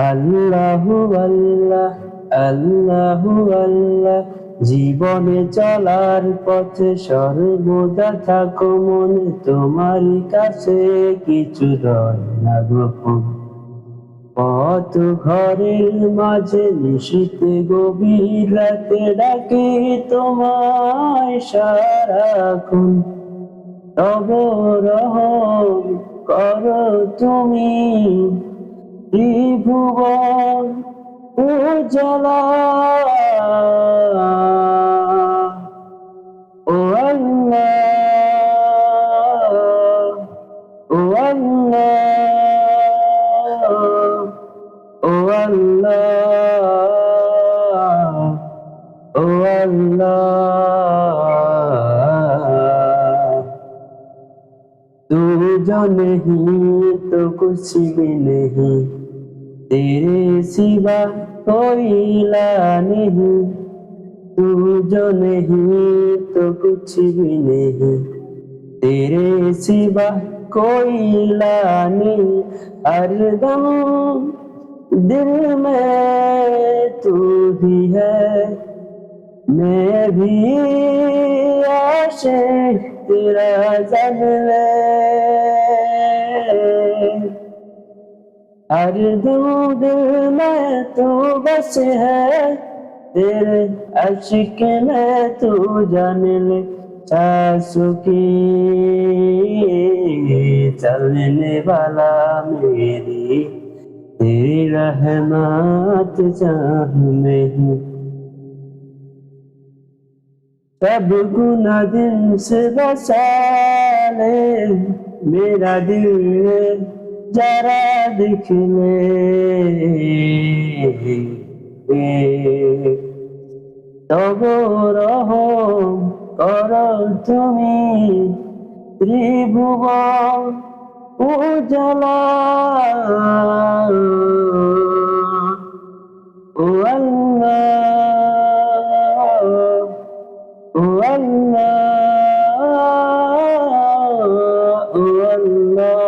আল্লাহু আল্লাহ আল্লাহু আল্লাহ জীবনে চলার পথে সর্বদা থাকো মনে তোমারই কাছে কিছু রয় না পথ ঘরের মাঝে নিশীতে গভীর রাতে ডাকে তোমায় সারাক্ষণ। তব রহম করো তুমি ত্রিভুবন উজ্জ্বলা ও আল্লাহ ও আল্লাহ ও আল্লাহ ও আল্লাহ तू जो नहीं तो कुछ भी नहीं तेरे सिवा कोई ला नहीं तू जो नहीं तो कुछ भी नहीं तेरे सिवा कोई ला नहीं हर दम दिल में तू ही है मैं भी आशिक तेरा जन हर दूध में तू बस है, तेरे अशिक में तू जान ले चासुकी चलने वाला मेरी, तेरी रहमत चाह में हूँ। सब गुना दिल से बसा ले, मेरा दिल যারা দেখলে তব রহ কর তুমি ত্রিভুব উজলা ও আল্লাহ ও আল্লাহ ও আল্লাহ।